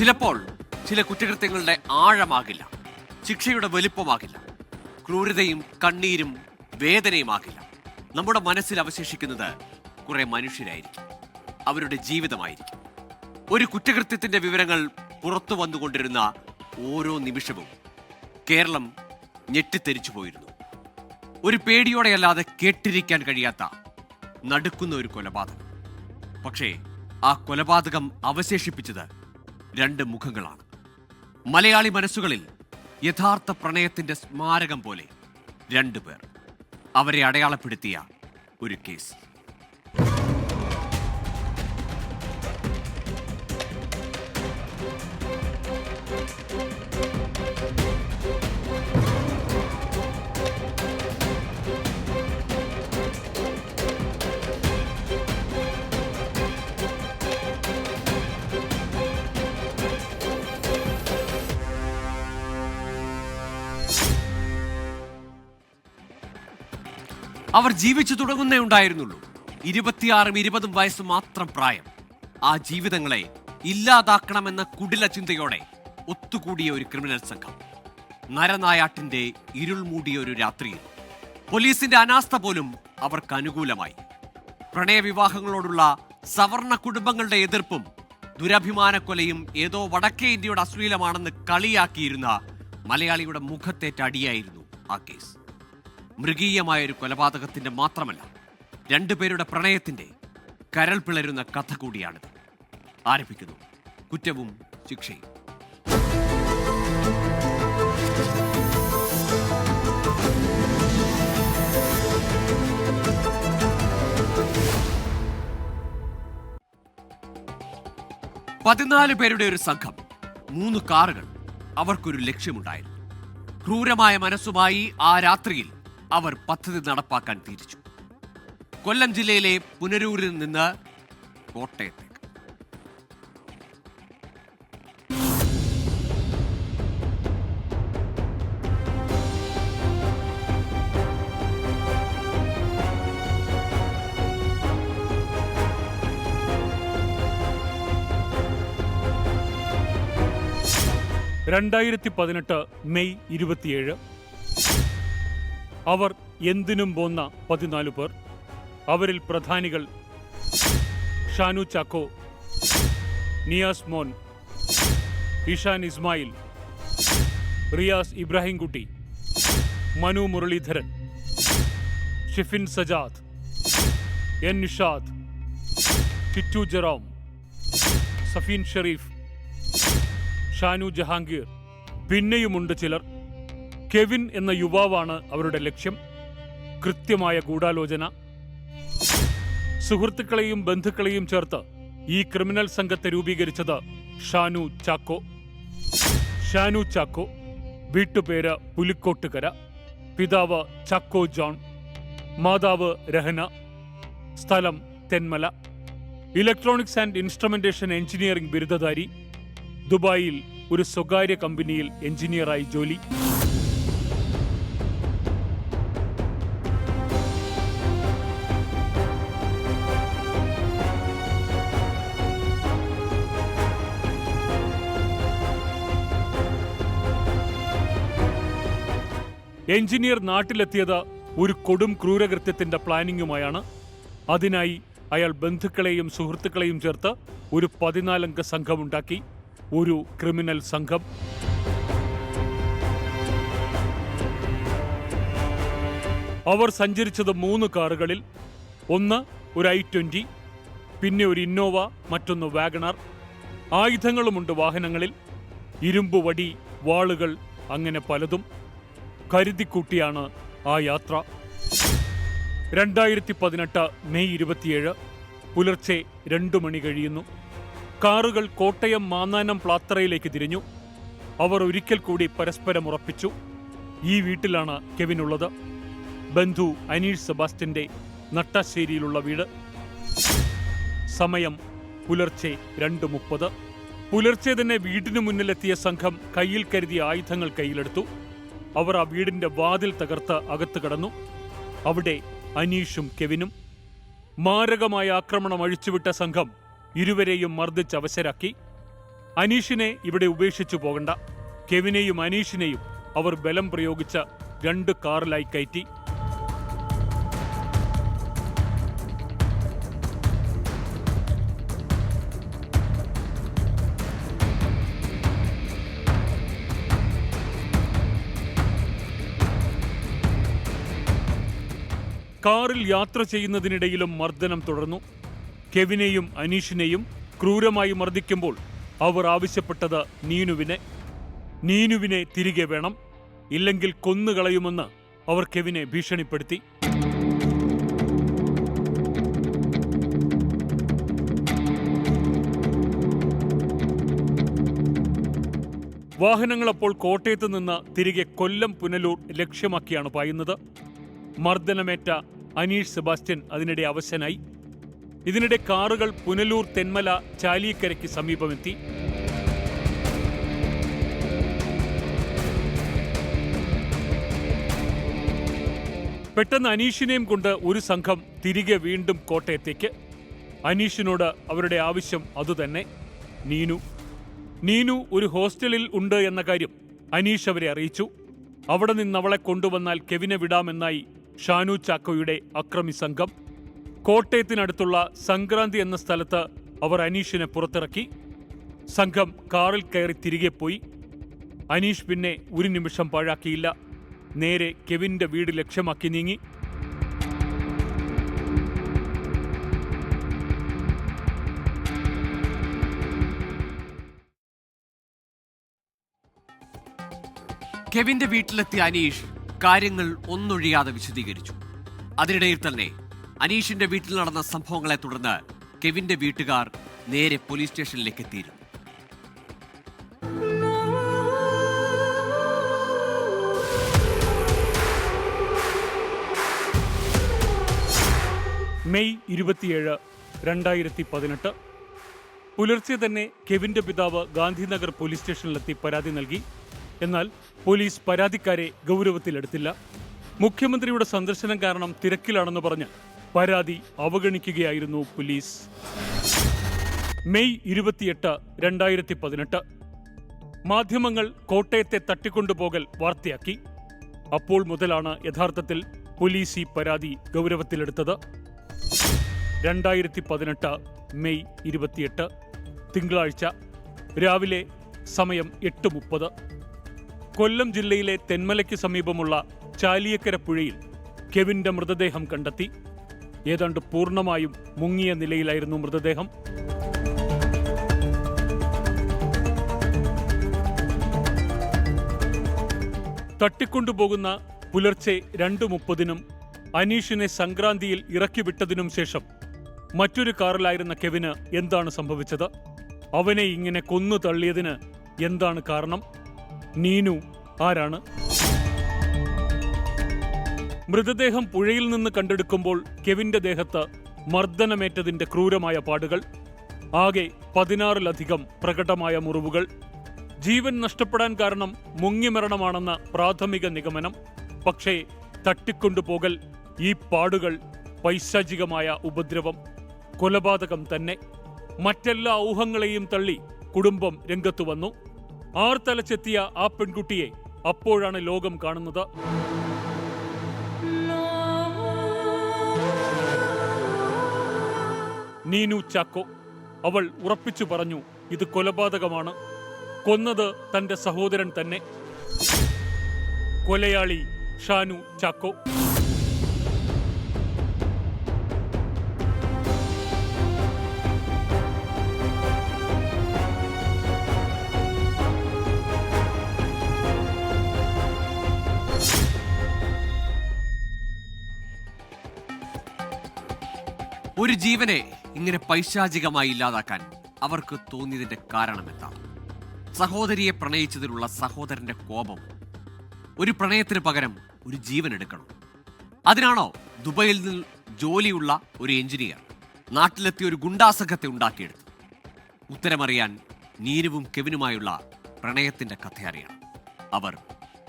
ചിലപ്പോൾ ചില കുറ്റകൃത്യങ്ങളുടെ ആഴമാകില്ല ശിക്ഷയുടെ വലിപ്പമാകില്ല ക്രൂരതയും കണ്ണീരും വേദനയുമാകില്ല. നമ്മുടെ മനസ്സിൽ അവശേഷിക്കുന്നത് കുറെ മനുഷ്യരായിരിക്കും അവരുടെ ജീവിതമായിരിക്കും. ഒരു കുറ്റകൃത്യത്തിന്റെ വിവരങ്ങൾ പുറത്തു വന്നുകൊണ്ടിരുന്ന ഓരോ നിമിഷവും കേരളം ഞെട്ടിത്തെരിച്ചു പോയിരുന്നു. ഒരു പേടിയോടെയല്ലാതെ കേട്ടിരിക്കാൻ കഴിയാത്ത നടുക്കുന്ന ഒരു കൊലപാതകം. പക്ഷേ ആ കൊലപാതകം അവശേഷിപ്പിച്ചത് രണ്ട് മുഖങ്ങളാണ്. മലയാളി മനസ്സുകളിൽ യഥാർത്ഥ പ്രണയത്തിന്റെ സ്മാരകം പോലെ രണ്ടുപേർ അവരെ അടയാളപ്പെടുത്തിയ ഒരു കേസ്. അവർ ജീവിച്ചു തുടങ്ങുന്നേ ഉണ്ടായിരുന്നുള്ളൂ. ഇരുപത്തിയാറും ഇരുപതും വയസ്സ് മാത്രം പ്രായം. ആ ജീവിതങ്ങളെ ഇല്ലാതാക്കണമെന്ന കുടില ചിന്തയോടെ ഒത്തുകൂടിയ ഒരു ക്രിമിനൽ സംഘം. നരനായാട്ടിന്റെ ഇരുൾമൂടിയ ഒരു രാത്രിയിൽ പോലീസിന്റെ അനാസ്ഥ പോലും അവർക്ക് അനുകൂലമായി. പ്രണയവിവാഹങ്ങളോടുള്ള സവർണ കുടുംബങ്ങളുടെ എതിർപ്പും ദുരഭിമാന കൊലയും ഏതോ വടക്കേ ഇന്ത്യയുടെ അശ്ലീലമാണെന്ന് കളിയാക്കിയിരുന്ന മലയാളിയുടെ മുഖത്തേറ്റ അടിയായിരുന്നു ആ കേസ്. മൃഗീയമായ ഒരു കൊലപാതകത്തിന്റെ മാത്രമല്ല രണ്ടുപേരുടെ പ്രണയത്തിന്റെ കരൾ പിളരുന്ന കഥ കൂടിയാണിത്. ആരംഭിക്കുന്നു. കുറ്റവും ശിക്ഷയും. പതിനാല് പേരുടെ ഒരു സംഘം മൂന്ന് കാറുകൾ അവർക്കൊരു ലക്ഷ്യമുണ്ടായിരുന്നു. ക്രൂരമായ മനസ്സുമായി ആ രാത്രിയിൽ അവർ പദ്ധതി നടപ്പാക്കാൻ തിരിച്ചു. കൊല്ലം ജില്ലയിലെ പുനരൂരിൽ നിന്ന് കോട്ടയത്തേക്ക്. രണ്ടായിരത്തി പതിനെട്ട് മെയ് ഇരുപത്തിയേഴ്. അവർ എന്തിനും പോന്ന പതിനാലു പേർ. അവരിൽ പ്രധാനികൾ ഷാനു ചാക്കോ നിയാസ് മോൻ ഇഷാൻ ഇസ്മായിൽ റിയാസ് ഇബ്രാഹിംകുട്ടി മനു മുരളീധരൻ ഷിഫിൻ സജാദ് എൻ നിഷാദ് ചിറ്റു ജെറോം സഫീൻ ഷെറീഫ് ഷാനു ജഹാംഗീർ. പിന്നെയുമുണ്ട് ചിലർ. കെവിൻ എന്ന യുവാവാണ് അവരുടെ ലക്ഷ്യം. കൃത്യമായ ഗൂഢാലോചന. സുഹൃത്തുക്കളെയും ബന്ധുക്കളെയും ചേർത്ത് ഈ ക്രിമിനൽ സംഘത്തെ രൂപീകരിച്ചത് ഷാനു ചാക്കോ. ഷാനു ചാക്കോ വീട്ടുപേര് പുലിക്കോട്ടുകര പിതാവ് ചാക്കോ ജോൺ മാതാവ് രഹന സ്ഥലം Thenmala. Electronics and instrumentation engineering ബിരുദധാരി ദുബായിൽ ഒരു സ്വകാര്യ കമ്പനിയിൽ എഞ്ചിനീയറായി ജോലി. എഞ്ചിനീയർ നാട്ടിലെത്തിയത് ഒരു കൊടും ക്രൂരകൃത്യത്തിന്റെ പ്ലാനിങ്ങുമായാണ്. അതിനായി അയാൾ ബന്ധുക്കളെയും സുഹൃത്തുക്കളെയും ചേർത്ത് ഒരു പതിനാലംഗ സംഘമുണ്ടാക്കി. ഒരു ക്രിമിനൽ സംഘം. അവർ സഞ്ചരിച്ചത് മൂന്ന് കാറുകളിൽ. ഒന്ന് ഒരു ഐ ട്വന്റി പിന്നെ ഒരു ഇന്നോവ മറ്റൊന്ന് വാഗണർ. ആയുധങ്ങളുമുണ്ട് വാഹനങ്ങളിൽ. ഇരുമ്പ് വടി വാളുകൾ അങ്ങനെ പലതും. കരുതിക്കൂട്ടിയാണ് ആ യാത്ര. രണ്ടായിരത്തി പതിനെട്ട് മെയ് ഇരുപത്തിയേഴ് പുലർച്ചെ രണ്ടു മണി കഴിയുന്നു. കാറുകൾ കോട്ടയം മാന്നാനം പ്ലാത്തറയിലേക്ക് തിരിഞ്ഞു. അവർ ഒരിക്കൽ കൂടി പരസ്പരം ഉറപ്പിച്ചു. ഈ വീട്ടിലാണ് കെവിൻ ഉള്ളത് ബന്ധു അനീഷ് സെബാസ്റ്റിന്റെ നട്ടാശ്ശേരിയിലുള്ള വീട്. സമയം പുലർച്ചെ രണ്ട് മുപ്പത്. പുലർച്ചെ തന്നെ വീടിനു മുന്നിലെത്തിയ സംഘം കയ്യിൽ കരുതിയ ആയുധങ്ങൾ കയ്യിലെടുത്തു. അവർ ആ വീടിന്റെ വാതിൽ തകർത്ത് അകത്ത് കടന്നു. അവിടെ അനീഷും കെവിനും മാരകമായ ആക്രമണം അഴിച്ചുവിട്ട സംഘം ഇരുവരെയും മർദ്ദിച്ച് അവശരാക്കി. അനീഷിനെ ഇവിടെ ഉപേക്ഷിച്ചു പോകണ്ട. കെവിനെയും അനീഷിനെയും അവർ ബലം പ്രയോഗിച്ച് രണ്ട് കാറിലായി കയറ്റി. കാറിൽ യാത്ര ചെയ്യുന്നതിനിടയിലും മർദ്ദനം തുടർന്നു. കെവിനെയും അനീഷിനെയും ക്രൂരമായി മർദ്ദിക്കുമ്പോൾ അവർ ആവശ്യപ്പെട്ടത് നീനുവിനെ. നീനുവിനെ തിരികെ വേണം. ഇല്ലെങ്കിൽ കൊന്നുകളയുമെന്ന് അവർ കെവിനെ ഭീഷണിപ്പെടുത്തി. വാഹനങ്ങൾ അപ്പോൾ കോട്ടയത്ത് നിന്ന് തിരികെ കൊല്ലം പുനലൂർ ലക്ഷ്യമാക്കിയാണ് പായുന്നത്. മർദ്ദനമേറ്റ അനീഷ് സെബാസ്റ്റ്യൻ അതിനിടെ അവശനായി. ഇതിനിടെ കാറുകൾ പുനലൂർ തെന്മല ചാലിയക്കരയ്ക്ക് സമീപമെത്തി. പെട്ടെന്ന് അനീഷിനെയും കൊണ്ട് ഒരു സംഘം തിരികെ വീണ്ടും കോട്ടയത്തേക്ക്. അനീഷിനോട് അവരുടെ ആവശ്യം അതുതന്നെ. നീനു. നീനു ഒരു ഹോസ്റ്റലിൽ ഉണ്ട് എന്ന കാര്യം അനീഷ് അവരെ അറിയിച്ചു. അവിടെ നിന്ന് അവളെ കൊണ്ടുവന്നാൽ കെവിനെ വിടാമെന്നായി ഷാനു ചാക്കോയുടെ അക്രമി സംഘം കോട്ടയത്തിനടുത്തുള്ള സംക്രാന്തി എന്ന സ്ഥലത്ത് അവർ അനീഷിനെ പുറത്തിറക്കി. സംഘം കാറിൽ കയറി തിരികെ പോയി. അനീഷ് പിന്നെ ഒരു നിമിഷം പാഴാക്കിയില്ല. നേരെ കെവിന്റെ വീട് ലക്ഷ്യമാക്കി നീങ്ങി. കെവിന്റെ വീട്ടിലെത്തിയ അനീഷ് കാര്യങ്ങൾ ഒന്നൊഴിയാതെ വിശദീകരിച്ചു. അതിനിടയിൽ തന്നെ അനീഷിന്റെ വീട്ടിൽ നടന്ന സംഭവങ്ങളെ തുടർന്ന് കെവിന്റെ വീട്ടുകാർ നേരെ പോലീസ് സ്റ്റേഷനിലേക്ക് എത്തിയിരുന്നു. മെയ് ഇരുപത്തിയേഴ് രണ്ടായിരത്തി പതിനെട്ട് പുലർച്ചെ തന്നെ കെവിന്റെ പിതാവ് ഗാന്ധിനഗർ പോലീസ് സ്റ്റേഷനിലെത്തി പരാതി നൽകി. എന്നാൽ പോലീസ് പരാതിക്കാരെ ഗൗരവത്തിലെടുത്തില്ല. മുഖ്യമന്ത്രിയുടെ സന്ദർശനം കാരണം തിരക്കിലാണെന്ന് പറഞ്ഞ് പരാതി അവഗണിക്കുകയായിരുന്നു പോലീസ്. മെയ് ഇരുപത്തിയെട്ട് രണ്ടായിരത്തി പതിനെട്ട് മാധ്യമങ്ങൾ കോട്ടയത്തെ തട്ടിക്കൊണ്ടുപോകൽ വാർത്തയാക്കി. അപ്പോൾ മുതലാണ് യഥാർത്ഥത്തിൽ പോലീസ് ഈ പരാതി ഗൗരവത്തിലെടുത്തത്. രണ്ടായിരത്തി പതിനെട്ട് മെയ് ഇരുപത്തിയെട്ട് തിങ്കളാഴ്ച രാവിലെ സമയം എട്ട് മുപ്പത്. കൊല്ലം ജില്ലയിലെ തെന്മലയ്ക്ക് സമീപമുള്ള ചാലിയക്കര പുഴയിൽ കെവിന്റെ മൃതദേഹം കണ്ടെത്തി. ഏതാണ്ട് പൂർണമായും മുങ്ങിയ നിലയിലായിരുന്നു മൃതദേഹം. തട്ടിക്കൊണ്ടുപോകുന്ന പുലർച്ചെ രണ്ട് മുപ്പതിനും അനീഷിനെ സംക്രാന്തിയിൽ ഇറക്കിവിട്ടതിനും ശേഷം മറ്റൊരു കാറിലായിരുന്ന കെവിന് എന്താണ് സംഭവിച്ചത്? അവനെ ഇങ്ങനെ കൊന്നു തള്ളിയതിന് എന്താണ് കാരണം? നീനു. ആരാണ്? മൃതദേഹം പുഴയിൽ നിന്ന് കണ്ടെടുക്കുമ്പോൾ കെവിന്റെ ദേഹത്ത് മർദ്ദനമേറ്റതിന്റെ ക്രൂരമായ പാടുകൾ ആകെ പതിനാറിലധികം പ്രകടമായ മുറിവുകൾ ജീവൻ നഷ്ടപ്പെടാൻ കാരണം മുങ്ങിമരണമാണെന്ന പ്രാഥമിക നിഗമനം പക്ഷേ തട്ടിക്കൊണ്ടുപോകൽ ഈ പാടുകൾ പൈശാചികമായ ഉപദ്രവം കൊലപാതകം തന്നെ. മറ്റെല്ലാ ഊഹങ്ങളെയും തള്ളി കുടുംബം രംഗത്തു വന്നു. ആർ തലച്ചെത്തിയ ആ പെൺകുട്ടിയെ അപ്പോഴാണ് ലോകം കാണുന്നത്. നീനു ചാക്കോ അവൾ ഉറപ്പിച്ചു പറഞ്ഞു ഇത് കൊലപാതകമാണ്. കൊന്നത് തന്റെ സഹോദരൻ തന്നെ. കൊലയാളി ഷാനു ചാക്കോ. ഒരു ജീവനെ ഇങ്ങനെ പൈശാചികമായി ഇല്ലാതാക്കാൻ അവർക്ക് തോന്നിയതിന്റെ കാരണം എന്താണ് സഹോദരിയെ പ്രണയിച്ചതിലുള്ള സഹോദരന്റെ കോപം. ഒരു പ്രണയത്തിന് പകരം ഒരു ജീവൻ എടുക്കണം. അതിനാണോ ദുബൈയിൽ നിന്ന് ജോലിയുള്ള ഒരു എഞ്ചിനീയർ നാട്ടിലെത്തിയ ഒരു ഗുണ്ടാസംഘത്തെ ഉണ്ടാക്കിയെടുത്തത്? ഉത്തരമറിയാൻ നീനുവും കെവിനുമായുള്ള പ്രണയത്തിന്റെ കഥ അറിയണം അവർ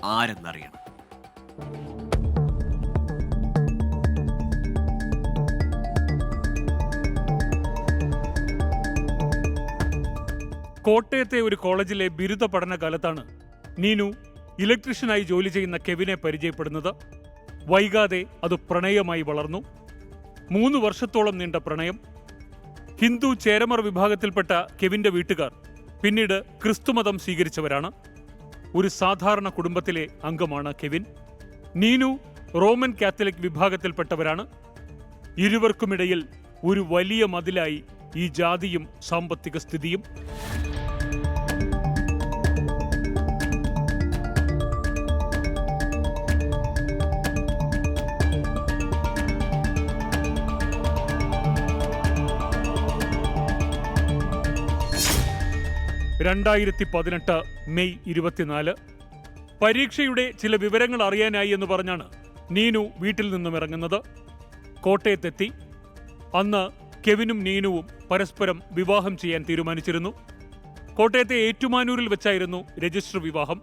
ആരെന്നറിയണം. കോട്ടയത്തെ ഒരു കോളേജിലെ ബിരുദ പഠനകാലത്താണ് നീനു ഇലക്ട്രീഷ്യനായി ജോലി ചെയ്യുന്ന കെവിനെ പരിചയപ്പെടുന്നത്. വൈകാതെ അത് പ്രണയമായി വളർന്നു. മൂന്ന് വർഷത്തോളം നീണ്ട പ്രണയം. ഹിന്ദു ചേരമർ വിഭാഗത്തിൽപ്പെട്ട കെവിന്റെ വീട്ടുകാർ പിന്നീട് ക്രിസ്തുമതം സ്വീകരിച്ചവരാണ്. ഒരു സാധാരണ കുടുംബത്തിലെ അംഗമാണ് കെവിൻ. നീനു റോമൻ കാത്തലിക് വിഭാഗത്തിൽപ്പെട്ടവരാണ്. ഇരുവർക്കുമിടയിൽ ഒരു വലിയ മതിലായി ഈ ജാതിയും സാമ്പത്തിക സ്ഥിതിയും. രണ്ടായിരത്തി പതിനെട്ട് മെയ് ഇരുപത്തിനാല്. പരീക്ഷയുടെ ചില വിവരങ്ങൾ അറിയാനായി എന്ന് പറഞ്ഞാണ് നീനു വീട്ടിൽ നിന്നും ഇറങ്ങുന്നത്. കോട്ടയത്തെത്തി. അന്ന് കെവിനും നീനുവും പരസ്പരം വിവാഹം ചെയ്യാൻ തീരുമാനിച്ചിരുന്നു. കോട്ടയത്തെ ഏറ്റുമാനൂരിൽ വെച്ചായിരുന്നു രജിസ്റ്റർ വിവാഹം.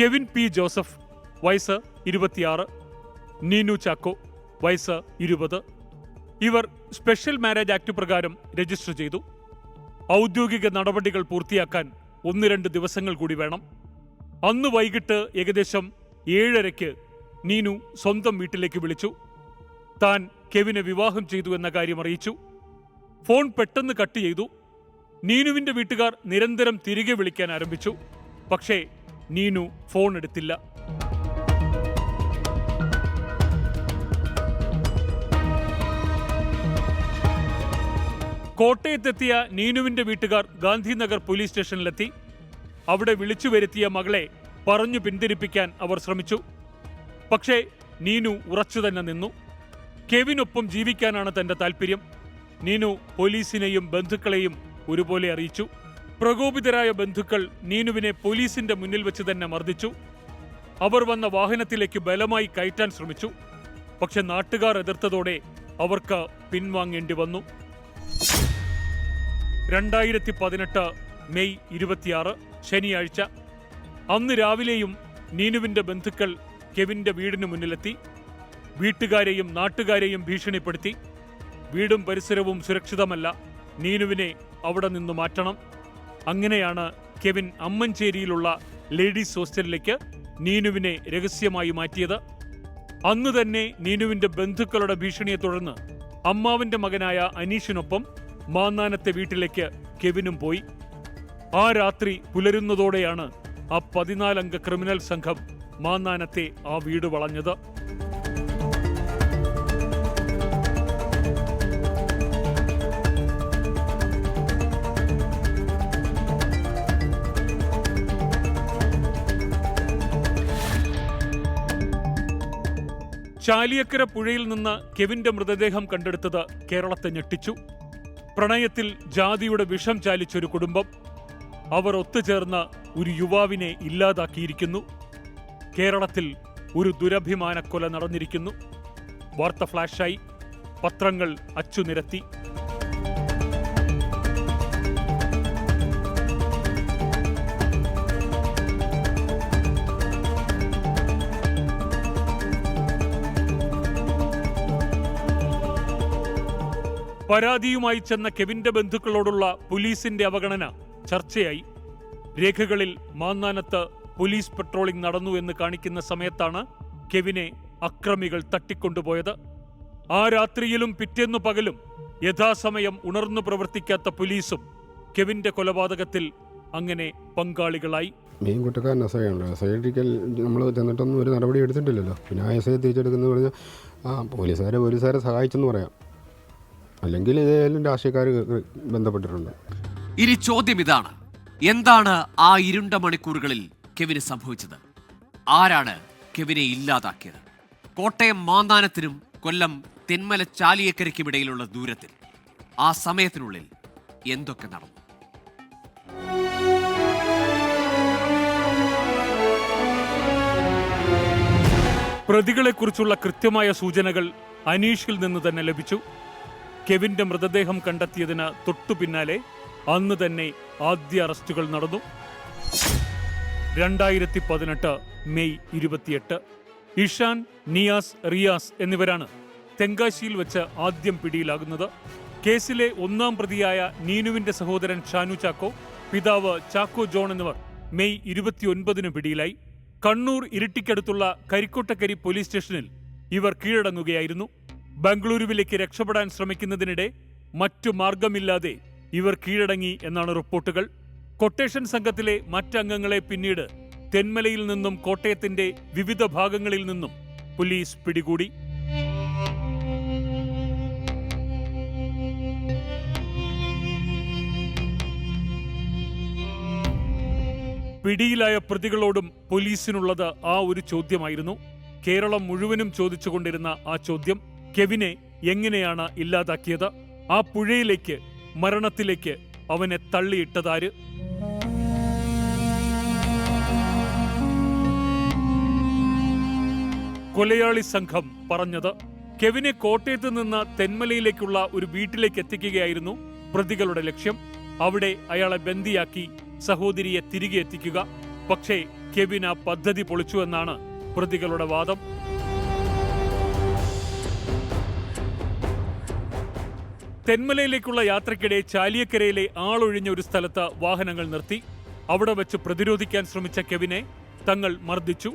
കെവിൻ പി ജോസഫ് വയസ്സ് ഇരുപത്തിയാറ്. നീനു ചാക്കോ വയസ്സ് ഇരുപത്. ഇവർ സ്പെഷ്യൽ മാരേജ് ആക്ട് പ്രകാരം രജിസ്റ്റർ ചെയ്തു. ഔദ്യോഗിക നടപടികൾ പൂർത്തിയാക്കാൻ ഒന്ന് രണ്ട് ദിവസങ്ങൾ കൂടി വേണം. അന്ന് വൈകിട്ട് ഏകദേശം ഏഴരയ്ക്ക് നീനു സ്വന്തം വീട്ടിലേക്ക് വിളിച്ചു. താൻ കെവിനെ വിവാഹം ചെയ്തു എന്ന കാര്യം അറിയിച്ചു. ഫോൺ പെട്ടെന്ന് കട്ട് ചെയ്തു. നീനുവിന്റെ വീട്ടുകാർ നിരന്തരം തിരികെ വിളിക്കാൻ ആരംഭിച്ചു. പക്ഷേ നീനു ഫോൺ എടുത്തില്ല. കോട്ടയത്തെത്തിയ നീനുവിന്റെ വീട്ടുകാർ ഗാന്ധിനഗർ പോലീസ് സ്റ്റേഷനിലെത്തി. അവിടെ വിളിച്ചു വരുത്തിയ മകളെ പറഞ്ഞു പിന്തിരിപ്പിക്കാൻ അവർ ശ്രമിച്ചു. പക്ഷേ നീനു ഉറച്ചു തന്നെ നിന്നു. കെവിനൊപ്പം ജീവിക്കാനാണ് തന്റെ താല്പര്യം നീനു പോലീസിനെയും ബന്ധുക്കളെയും ഒരുപോലെ അറിയിച്ചു. പ്രകോപിതരായ ബന്ധുക്കൾ നീനുവിനെ പോലീസിന്റെ മുന്നിൽ വെച്ച് തന്നെ മർദ്ദിച്ചു. അവർ വന്ന വാഹനത്തിലേക്ക് ബലമായി കയറ്റാൻ ശ്രമിച്ചു. പക്ഷെ നാട്ടുകാർ എതിർത്തതോടെ അവർക്ക് പിൻവാങ്ങേണ്ടി വന്നു. രണ്ടായിരത്തി പതിനെട്ട് മെയ് ഇരുപത്തിയാറ് ശനിയാഴ്ച. അന്ന് രാവിലെയും നീനുവിന്റെ ബന്ധുക്കൾ കെവിന്റെ വീടിന് മുന്നിലെത്തി. വീട്ടുകാരെയും നാട്ടുകാരെയും ഭീഷണിപ്പെടുത്തി. വീടും പരിസരവും സുരക്ഷിതമല്ല. നീനുവിനെ അവിടെ നിന്ന് മാറ്റണം. അങ്ങനെയാണ് കെവിൻ അമ്മഞ്ചേരിയിലുള്ള ലേഡീസ് ഹോസ്റ്റലിലേക്ക് നീനുവിനെ രഹസ്യമായി മാറ്റിയത്. അന്ന് തന്നെ നീനുവിന്റെ ബന്ധുക്കളുടെ ഭീഷണിയെ തുടർന്ന് അമ്മാവിന്റെ മകനായ അനീഷിനൊപ്പം മാന്നാനത്തെ വീട്ടിലേക്ക് കെവിനും പോയി. ആ രാത്രി പുലരുന്നതോടെയാണ് ആ പതിനാലംഗ ക്രിമിനൽ സംഘം മാന്നാനത്തെ ആ വീട് വളഞ്ഞത്. ചാലിയക്കര പുഴയിൽ നിന്ന് കെവിന്റെ മൃതദേഹം കണ്ടെടുത്തത് കേരളത്തെ ഞെട്ടിച്ചു. പ്രണയത്തിൽ ജാതിയുടെ വിഷം ചാലിച്ചൊരു കുടുംബം. അവർ ഒത്തുചേർന്ന് ഒരു യുവാവിനെ ഇല്ലാതാക്കിയിരിക്കുന്നു. കേരളത്തിൽ ഒരു ദുരഭിമാനക്കൊല നടന്നിരിക്കുന്നു. വാർത്ത ഫ്ലാഷായി. പത്രങ്ങൾ അച്ചുനിരത്തി. പരാതിയുമായി ചെന്ന കെവിന്റെ ബന്ധുക്കളോടുള്ള പോലീസിന്റെ അവഗണന ചർച്ചയായി. രേഖകളിൽ മാന്നാനത്ത് പോലീസ് പട്രോളിംഗ് നടന്നു എന്ന് കാണിക്കുന്ന സമയത്താണ് കെവിനെ അക്രമികൾ തട്ടിക്കൊണ്ടുപോയത്. ആ രാത്രിയിലും പിറ്റേന്നു പകലും യഥാസമയം ഉണർന്നു പ്രവർത്തിക്കാത്ത പോലീസും കെവിന്റെ കൊലപാതകത്തിൽ അങ്ങനെ പങ്കാളികളായി. മെയിൻ കുറ്റക്കാരൻ എസ് ഐ ആണല്ലോ എസ് ഐ ഡിക്കൽ നമ്മൾ ചെന്നിട്ടൊന്നും ഒരു നടപടി എടുത്തിട്ടില്ലല്ലോ. പിന്നെ ആ എസ് ഐ തിരിച്ചെടുക്കുന്നു പറഞ്ഞാൽ ആ പോലീസുകാരെ പോലീസുകാരെ സഹായിച്ചെന്ന് പറയാം. അല്ലെങ്കിൽ ഇതേലും രാഷ്ട്രീയക്കാർ ബന്ധപ്പെട്ടിട്ടുണ്ട്. ഇനി ചോദ്യം ഇതാണ്. എന്താണ് ആ ഇരുണ്ട മണിക്കൂറുകളിൽ കെവിന് സംഭവിച്ചത്? ആരാണ് കെവിനെ ഇല്ലാതാക്കിയത്? കോട്ടയം മാന്താനത്തിനും കൊല്ലം തെന്മല ചാലിയക്കരയ്ക്കുമിടയിലുള്ള ദൂരത്തിൽ ആ സമയത്തിനുള്ളിൽ എന്തൊക്കെ നടന്നു? പ്രതികളെക്കുറിച്ചുള്ള കൃത്യമായ സൂചനകൾ അനീഷിൽ നിന്ന് തന്നെ ലഭിച്ചു. കെവിന്റെ മൃതദേഹം കണ്ടെത്തിയതിന് തൊട്ടു പിന്നാലെ അന്ന് തന്നെ ആദ്യ അറസ്റ്റുകൾ നടന്നു. രണ്ടായിരത്തി പതിനെട്ട് മെയ് ഇരുപത്തിയെട്ട്. ഇഷാൻ നിയാസ് റിയാസ് എന്നിവരാണ് തെങ്കാശിയിൽ വെച്ച് ആദ്യം പിടിയിലാകുന്നത്. കേസിലെ ഒന്നാം പ്രതിയായ നീനുവിന്റെ സഹോദരൻ ഷാനു ചാക്കോ പിതാവ് ചാക്കോ ജോൺ എന്നിവർ മെയ് ഇരുപത്തിയൊൻപതിന് പിടിയിലായി. കണ്ണൂർ ഇരിട്ടിക്കടുത്തുള്ള കരിക്കോട്ടക്കരി പോലീസ് സ്റ്റേഷനിൽ ഇവർ കീഴടങ്ങുകയായിരുന്നു. ബംഗളൂരുവിലേക്ക് രക്ഷപ്പെടാൻ ശ്രമിക്കുന്നതിനിടെ മറ്റു മാർഗമില്ലാതെ ഇവർ കീഴടങ്ങി എന്നാണ് റിപ്പോർട്ടുകൾ. കൊട്ടേഷൻ സംഘത്തിലെ മറ്റംഗങ്ങളെ പിന്നീട് തെന്മലയിൽ നിന്നും കോട്ടയത്തിന്റെ വിവിധ ഭാഗങ്ങളിൽ നിന്നും പോലീസ് പിടികൂടി. പിടിയിലായ പ്രതികളോടും പോലീസിനുള്ളത് ആ ഒരു ചോദ്യമായിരുന്നു. കേരളം മുഴുവനും ചോദിച്ചുകൊണ്ടിരുന്ന ആ ചോദ്യം. കെവിനെ എങ്ങനെയാണ് ഇല്ലാതാക്കിയത്? ആ പുഴയിലേക്ക് മരണത്തിലേക്ക് അവനെ തള്ളിയിട്ടതാര്? കൊലയാളി സംഘം പറഞ്ഞത് കെവിനെ കോട്ടയത്ത് നിന്ന് തെന്മലയിലേക്കുള്ള ഒരു വീട്ടിലേക്ക് എത്തിക്കുകയായിരുന്നു പ്രതികളുടെ ലക്ഷ്യം. അവിടെ അയാളെ ബന്ദിയാക്കി സഹോദരിയെ തിരികെ എത്തിക്കുക. പക്ഷേ കെവിൻ ആ പദ്ധതി പൊളിച്ചുവെന്നാണ് പ്രതികളുടെ വാദം. തെന്മലയിലേക്കുള്ള യാത്രക്കിടെ ചാലിയക്കരയിലെ ആളൊഴിഞ്ഞ ഒരു സ്ഥലത്ത് വാഹനങ്ങൾ നിർത്തി. അവിടെ വെച്ച് പ്രതിരോധിക്കാൻ ശ്രമിച്ച കെവിനെ തങ്ങൾ മർദ്ദിച്ചു.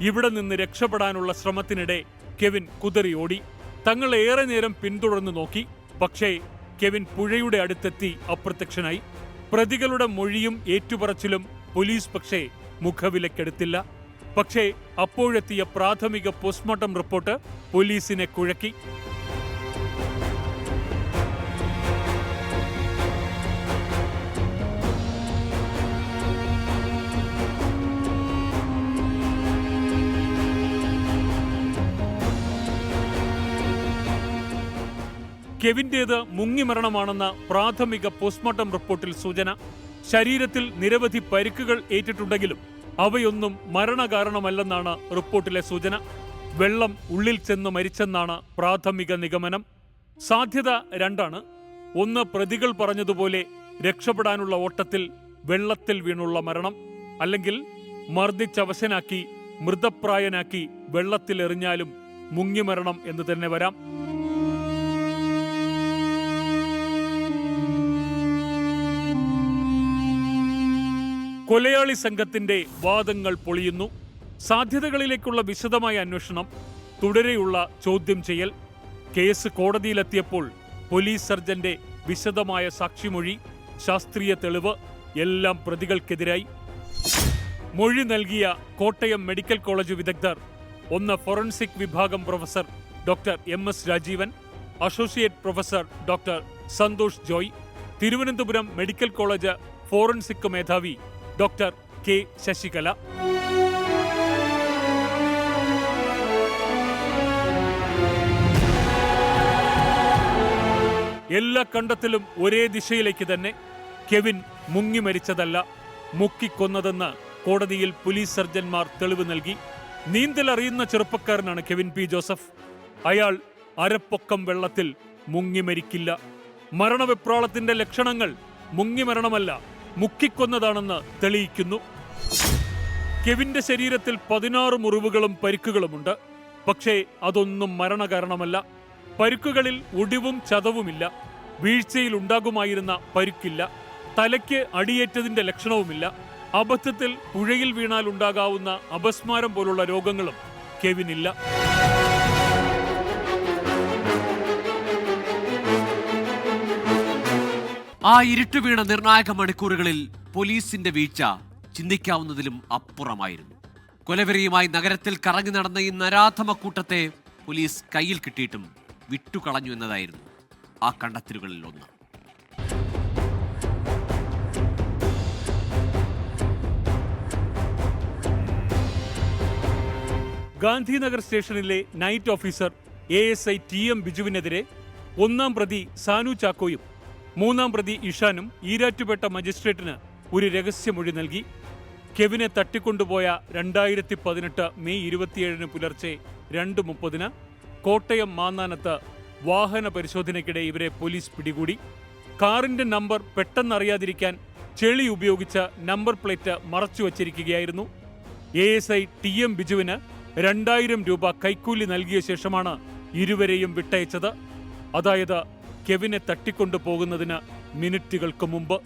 ഇവിടെ നിന്ന് രക്ഷപ്പെടാനുള്ള ശ്രമത്തിനിടെ കെവിൻ കുതറി ഓടി തങ്ങൾ ഏറെ നേരം പിന്തുടർന്നു നോക്കി. പക്ഷേ കെവിൻ പുഴയുടെ അടുത്തെത്തി അപ്രത്യക്ഷനായി. പ്രതികളുടെ മൊഴിയും ഏറ്റുപറച്ചിലും പോലീസ് പക്ഷേ മുഖവിലക്കെടുത്തില്ല. പക്ഷേ അപ്പോഴെത്തിയ പ്രാഥമിക പോസ്റ്റ്മോർട്ടം റിപ്പോർട്ട് പോലീസിനെ കുഴക്കി. കെവിന്റേത് മുങ്ങിമരണമാണെന്ന പ്രാഥമിക പോസ്റ്റ്മോർട്ടം റിപ്പോർട്ടിൽ സൂചന. ശരീരത്തിൽ നിരവധി പരിക്കുകൾ ഏറ്റിട്ടുണ്ടെങ്കിലും അവയൊന്നും മരണകാരണമല്ലെന്നാണ് റിപ്പോർട്ടിലെ സൂചന. വെള്ളം ഉള്ളിൽ ചെന്ന് മരിച്ചെന്നാണ് പ്രാഥമിക നിഗമനം. സാധ്യത രണ്ടാണ്. ഒന്ന് പ്രതികൾ പറഞ്ഞതുപോലെ രക്ഷപ്പെടാനുള്ള ഓട്ടത്തിൽ വെള്ളത്തിൽ വീണുള്ള മരണം. അല്ലെങ്കിൽ മർദ്ദിച്ചവശനാക്കി മൃതപ്രായനാക്കി വെള്ളത്തിലെറിഞ്ഞാലും മുങ്ങിമരണം എന്ന് തന്നെ വരാം. കൊലയാളി സംഘത്തിന്റെ വാദങ്ങൾ പൊളിയുന്നു. സാധ്യതകളിലേക്കുള്ള വിശദമായ അന്വേഷണം തുടരെയുള്ള ചോദ്യം ചെയ്യൽ. കേസ് കോടതിയിലെത്തിയപ്പോൾ പോലീസ് സർജന്റെ വിശദമായ സാക്ഷിമൊഴി ശാസ്ത്രീയ തെളിവ് എല്ലാം പ്രതികൾക്കെതിരായി. മൊഴി നൽകിയ കോട്ടയം മെഡിക്കൽ കോളേജ് വിദഗ്ധർ ഒന്ന് ഫോറൻസിക് വിഭാഗം professor doctor M S Rajeevan associate professor doctor Santhosh Joy Thiruvananthapuram medical college forensic മേധാവി ഡോക്ടർ കെ ശശികല. എല്ലാ കണ്ടത്തിലും ഒരേ ദിശയിലേക്ക് തന്നെ കെവിൻ മുങ്ങി മരിച്ചതല്ല മുക്കിക്കൊന്നതെന്ന് കോടതിയിൽ പോലീസ് സർജന്മാർ തെളിവ് നൽകി. നീന്തൽ അറിയുന്ന ചെറുപ്പക്കാരനാണ് കെവിൻ പി ജോസഫ്. അയാൾ അരപ്പൊക്കം വെള്ളത്തിൽ മുങ്ങി മരിക്കില്ല. മരണവിപ്രാളത്തിന്റെ ലക്ഷണങ്ങൾ മുങ്ങി മരണമല്ല മുക്കിക്കൊന്നതാണെന്ന് തെളിയിക്കുന്നു. കെവിന്റെ ശരീരത്തിൽ പതിനാറ് മുറിവുകളും പരിക്കുകളുമുണ്ട്. പക്ഷേ അതൊന്നും മരണകാരണമല്ല. പരുക്കുകളിൽ ഒടിവും ചതവുമില്ല. വീഴ്ചയിൽ ഉണ്ടാകുമായിരുന്ന പരുക്കില്ല. തലയ്ക്ക് അടിയേറ്റതിന്റെ ലക്ഷണവുമില്ല. അബദ്ധത്തിൽ പുഴയിൽ വീണാൽ ഉണ്ടാകാവുന്ന അപസ്മാരം പോലുള്ള രോഗങ്ങളും കെവിനില്ല. ആ ഇരുട്ട് വീണ നിർണായക മണിക്കൂറുകളിൽ പോലീസിന്റെ വീഴ്ച ചിന്തിക്കാവുന്നതിലും അപ്പുറമായിരുന്നു. കൊലവെറിയുമായി നഗരത്തിൽ കറങ്ങി നടന്ന ഈ നരാധമ കൂട്ടത്തെ പോലീസ് കയ്യിൽ കിട്ടിയിട്ടും വിട്ടുകളഞ്ഞു എന്നതായിരുന്നു ആ കണ്ടെത്തലുകളിൽ ഒന്ന്. ഗാന്ധിനഗർ സ്റ്റേഷനിലെ night officer A S I T M ബിജുവിനെതിരെ ഒന്നാം പ്രതി സാനു ചാക്കോയും മൂന്നാം പ്രതി ഇഷാനും ഈരാറ്റുപേട്ട മജിസ്ട്രേറ്റിന് ഒരു രഹസ്യമൊഴി നൽകി. കെവിനെ തട്ടിക്കൊണ്ടുപോയ രണ്ടായിരത്തി പതിനെട്ട് മെയ് ഇരുപത്തിയേഴിന് പുലർച്ചെ രണ്ട് മുപ്പതിന് കോട്ടയം മാന്നാനത്ത് വാഹന പരിശോധനയ്ക്കിടെ ഇവരെ പോലീസ് പിടികൂടി. കാറിന്റെ നമ്പർ പെട്ടെന്നറിയാതിരിക്കാൻ ചെളി ഉപയോഗിച്ച് നമ്പർ പ്ലേറ്റ് മറച്ചു വച്ചിരിക്കുകയായിരുന്നു. A S I T M ബിജുവിന് രണ്ടായിരം രൂപ കൈക്കൂലി നൽകിയ ശേഷമാണ് ഇരുവരെയും വിട്ടയച്ചത്. അതായത് കെവിനെ തട്ടിക്കൊണ്ടുപോകുന്നതിന് മിനിറ്റുകൾക്ക് മുമ്പ്.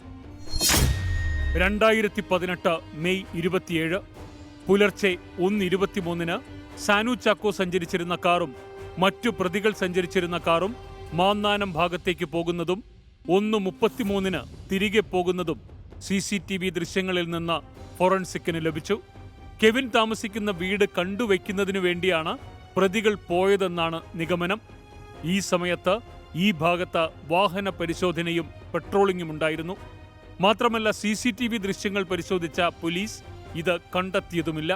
രണ്ടായിരത്തി പതിനെട്ട് മെയ് ഇരുപത്തിയേഴ് പുലർച്ചെ ഒന്ന് ഇരുപത്തിമൂന്നിന് സാനു ചാക്കോ സഞ്ചരിച്ചിരുന്ന കാറും മറ്റു പ്രതികൾ സഞ്ചരിച്ചിരുന്ന കാറും മാന്നാനം ഭാഗത്തേക്ക് പോകുന്നതും ഒന്ന് മുപ്പത്തിമൂന്നിന് തിരികെ പോകുന്നതും സി സി ടി വി ദൃശ്യങ്ങളിൽ നിന്ന് ഫോറൻസിക്കിന് ലഭിച്ചു. കെവിൻ താമസിക്കുന്ന വീട് കണ്ടുവയ്ക്കുന്നതിനു വേണ്ടിയാണ് പ്രതികൾ പോയതെന്നാണ് നിഗമനം. ഈ സമയത്ത് ഈ ഭാഗത്ത് വാഹന പരിശോധനയും പെട്രോളിംഗും ഉണ്ടായിരുന്നു. മാത്രമല്ല സി സി ടി വി ദൃശ്യങ്ങൾ പരിശോധിച്ച പോലീസ് ഇത് കണ്ടെത്തിയതുമില്ല.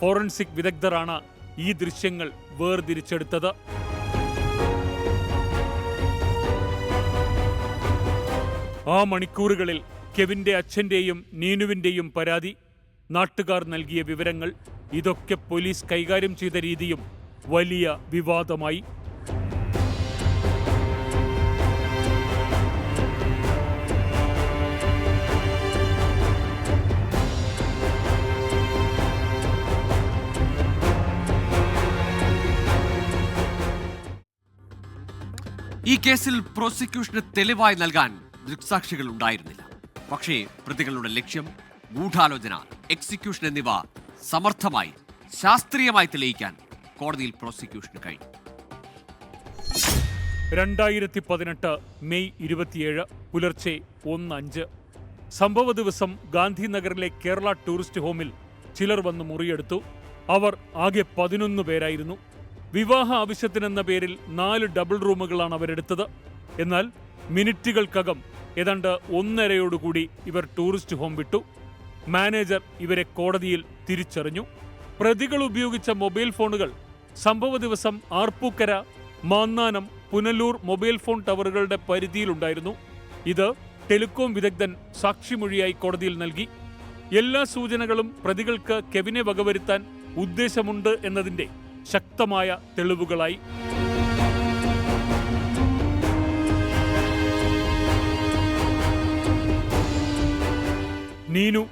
ഫോറൻസിക് വിദഗ്ധരാണ് ഈ ദൃശ്യങ്ങൾ വേർതിരിച്ചെടുത്തത്. ആ മണിക്കൂറുകളിൽ കെവിന്റെ അച്ഛന്റെയും നീനുവിന്റെയും പരാതി നാട്ടുകാർ നൽകിയ വിവരങ്ങൾ ഇതൊക്കെ പോലീസ് കൈകാര്യം ചെയ്ത രീതിയും വലിയ വിവാദമായി. ഈ കേസിൽ പ്രോസിക്യൂഷന് തെളിവായി നൽകാൻ ദൃക്സാക്ഷികൾ ഉണ്ടായിരുന്നില്ല. പക്ഷേ പ്രതികളുടെ ലക്ഷ്യം ഗൂഢാലോചന എക്സിക്യൂഷൻ എന്നിവ സമർത്ഥമായി ശാസ്ത്രീയമായി തെളിയിക്കാൻ കോടതിയിൽ പ്രോസിക്യൂഷന് കഴിഞ്ഞു. രണ്ടായിരത്തി പതിനെട്ട് മെയ് ഇരുപത്തിയേഴ് പുലർച്ചെ ഒന്ന് അഞ്ച്. സംഭവ ദിവസം ഗാന്ധിനഗറിലെ കേരള ടൂറിസ്റ്റ് ഹോമിൽ ചിലർ വന്ന് മുറിയെടുത്തു. അവർ ആകെ പതിനൊന്ന് പേരായിരുന്നു. വിവാഹ ആവശ്യത്തിനെന്ന പേരിൽ നാല് ഡബിൾ റൂമുകളാണ് അവരെടുത്തത്. എന്നാൽ മിനിറ്റുകൾക്കകം ഏതാണ്ട് ഒന്നരയോടുകൂടി ഇവർ ടൂറിസ്റ്റ് ഹോം വിട്ടു. മാനേജർ ഇവരെ കോടതിയിൽ തിരിച്ചറിഞ്ഞു. പ്രതികൾ ഉപയോഗിച്ച മൊബൈൽ ഫോണുകൾ സംഭവ ദിവസം ആർപ്പൂക്കര മാന്നാനം പുനലൂർ മൊബൈൽ ഫോൺ ടവറുകളുടെ പരിധിയിലുണ്ടായിരുന്നു. ഇത് ടെലികോം വിദഗ്ധൻ സാക്ഷിമൊഴിയായി കോടതിയിൽ നൽകി. എല്ലാ സൂചനകളും പ്രതികൾക്ക് കെവിനെ വകവരുത്താൻ ഉദ്ദേശമുണ്ട് എന്നതിന്റെ ശക്തമായ തെളിവുകളായി. നീനു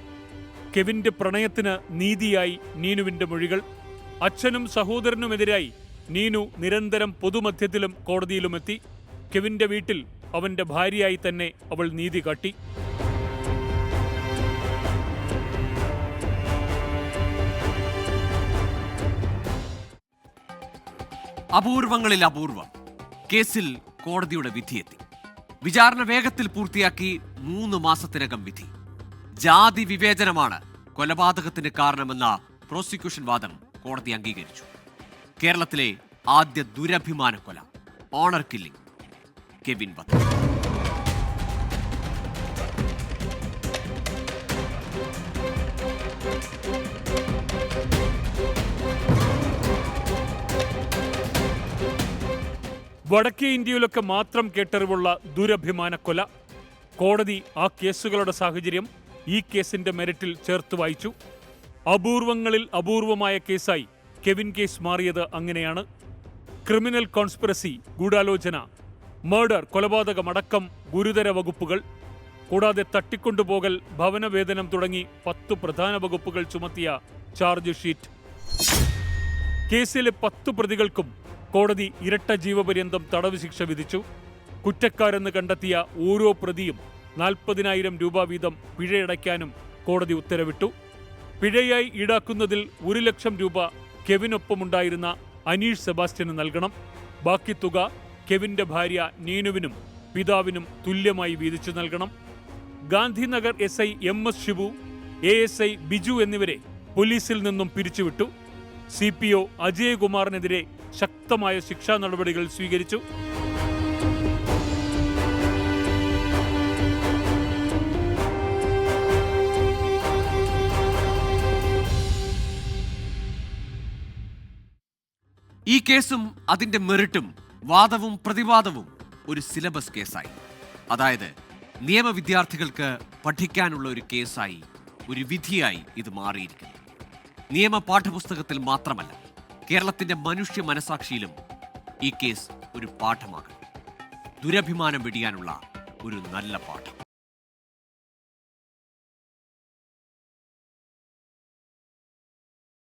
കെവിന്റെ പ്രണയത്തിന് നീതിയായി നീനുവിന്റെ മൊഴികൾ. അച്ഛനും സഹോദരനുമെതിരായി നീനു നിരന്തരം പൊതുമധ്യത്തിലും കോടതിയിലുമെത്തി. കെവിന്റെ വീട്ടിൽ അവന്റെ ഭാര്യയായി തന്നെ അവൾ നീതി കാട്ടി. അപൂർവങ്ങളിൽ അപൂർവം. കേസിൽ കോടതിയുടെ വിധിയെത്തി. വിചാരണ വേഗത്തിൽ പൂർത്തിയാക്കി മൂന്ന് മാസത്തിനകം വിധി. ജാതി വിവേചനമാണ് കൊലപാതകത്തിന് കാരണമെന്ന പ്രോസിക്യൂഷൻ വാദം കോടതി അംഗീകരിച്ചു. കേരളത്തിലെ ആദ്യ ദുരഭിമാന കൊല ഓണർ കില്ലിംഗ് കെവിൻ വധം. വടക്കേ ഇന്ത്യയിലൊക്കെ മാത്രം കേട്ടറിവുള്ള ദുരഭിമാന കൊല. കോടതി ആ കേസുകളുടെ സാഹചര്യം ഈ കേസിന്റെ മെറിറ്റിൽ ചേർത്ത് വായിച്ചു. അപൂർവങ്ങളിൽ അപൂർവമായ കേസായി കെവിൻ കേസ് മാറിയത് അങ്ങനെയാണ്. ക്രിമിനൽ കോൺസ്പിറസി ഗൂഢാലോചന മർഡർ കൊലപാതകമടക്കം ഗുരുതര വകുപ്പുകൾ. കൂടാതെ തട്ടിക്കൊണ്ടുപോകൽ ഭവനവേതനം തുടങ്ങി പത്തു പ്രധാന വകുപ്പുകൾ ചുമത്തിയ ചാർജ് ഷീറ്റ്. കേസിലെ പത്തു പ്രതികൾക്കും കോടതി ഇരട്ട ജീവപര്യന്തം തടവ് ശിക്ഷ വിധിച്ചു. കുറ്റക്കാരെന്ന് കണ്ടെത്തിയ ഓരോ പ്രതിയും നാൽപ്പതിനായിരം രൂപ വീതം പിഴയടയ്ക്കാനും കോടതി ഉത്തരവിട്ടു. പിഴയായി ഈടാക്കുന്നതിൽ ഒരു ലക്ഷം രൂപ കെവിനൊപ്പമുണ്ടായിരുന്ന അനീഷ് സെബാസ്റ്റ്യന് നൽകണം. ബാക്കി തുക കെവിന്റെ ഭാര്യ നീനുവിനും പിതാവിനും തുല്യമായി വീതിച്ചു നൽകണം. Gandhinagar S I M S Shibu A S I Biju എന്നിവരെ പോലീസിൽ നിന്നും പിരിച്ചുവിട്ടു. സി പി ഒ അജയകുമാറിനെതിരെ ശക്തമായ ശിക്ഷാ നടപടികൾ സ്വീകരിച്ചു. ഈ കേസും അതിന്റെ മെറിറ്റും വാദവും പ്രതിവാദവും ഒരു സിലബസ് കേസായി. അതായത് നിയമ വിദ്യാർത്ഥികൾക്ക് പഠിക്കാനുള്ള ഒരു കേസായി ഒരു വിധിയായി ഇത് മാറിയിരിക്കുന്നു. നിയമ പാഠപുസ്തകത്തിൽ മാത്രമല്ല കേരളത്തിന്റെ മനുഷ്യ മനസാക്ഷിയിലും ഈ കേസ് ഒരു പാഠമാകട്ടെ. ദുരഭിമാനം വെടിയാനുള്ള ഒരു നല്ല പാഠം.